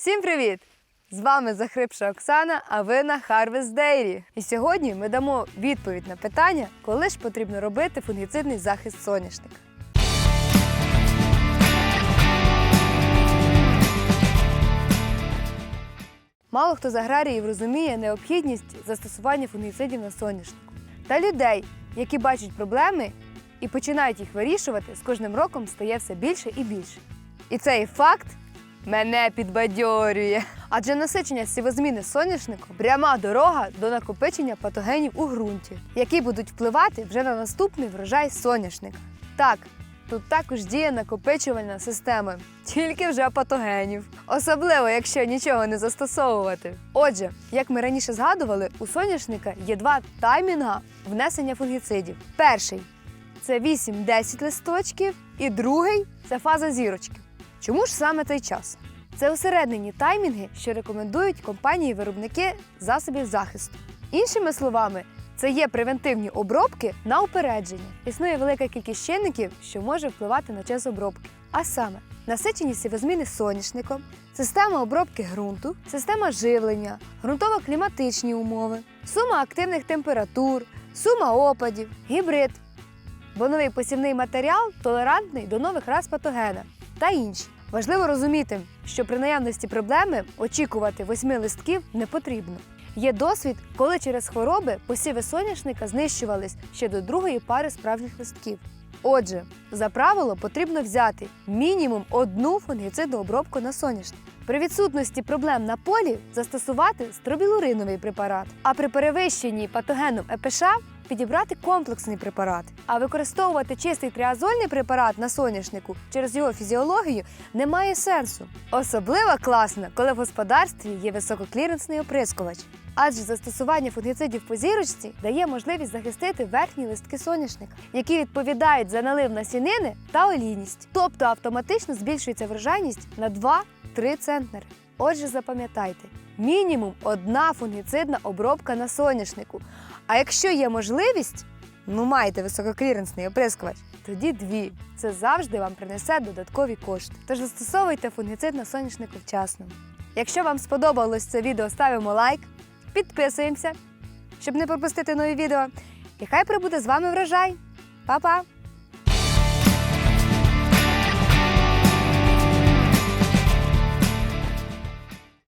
Всім привіт! З вами захрипша Оксана, а ви на Harvest Dairy. І сьогодні ми дамо відповідь на питання, коли ж потрібно робити фунгіцидний захист соняшника. Мало хто з аграріїв розуміє необхідність застосування фунгіцидів на соняшнику. Та людей, які бачать проблеми і починають їх вирішувати, з кожним роком стає все більше і більше. І цей факт мене підбадьорює. Адже насичення сівозміни соняшником пряма дорога до накопичення патогенів у ґрунті, які будуть впливати вже на наступний врожай соняшника. Так, тут також діє накопичувальна система, тільки вже патогенів. Особливо, якщо нічого не застосовувати. Отже, як ми раніше згадували, у соняшника є два таймінга внесення фунгіцидів. Перший це 8-10 листочків, і другий це фаза зірочки. Чому ж саме цей час? Це усереднені таймінги, що рекомендують компанії-виробники засобів захисту. Іншими словами, це є превентивні обробки на упередження. Існує велика кількість чинників, що може впливати на час обробки. А саме насичені сівозміни соняшником, система обробки ґрунту, система живлення, ґрунтово-кліматичні умови, сума активних температур, сума опадів, гібрид, бо новий посівний матеріал толерантний до нових рас патогена та інші. Важливо розуміти, що при наявності проблеми очікувати восьми листків не потрібно. Є досвід, коли через хвороби посіви соняшника знищувались ще до другої пари справжніх листків. Отже, за правило потрібно взяти мінімум одну фунгіцидну обробку на соняшник. При відсутності проблем на полі застосувати стробілуриновий препарат, а при перевищенні патогеном ЕПШ підібрати комплексний препарат. А використовувати чистий триазольний препарат на соняшнику через його фізіологію не має сенсу. Особливо класно, коли в господарстві є висококліренсний оприскувач. Адже застосування фунгіцидів по зірочці дає можливість захистити верхні листки соняшника, які відповідають за налив насінини та олійність. Тобто автоматично збільшується врожайність на 2-3 центнери. Отже, запам'ятайте, мінімум одна фунгіцидна обробка на соняшнику. А якщо є можливість, ну маєте висококліренсний оприскувач, тоді дві. Це завжди вам принесе додаткові кошти. Тож застосовуйте фунгіцид на соняшнику вчасно. Якщо вам сподобалось це відео, ставимо лайк, підписуємося, щоб не пропустити нові відео. І хай прибуде з вами врожай. Па-па!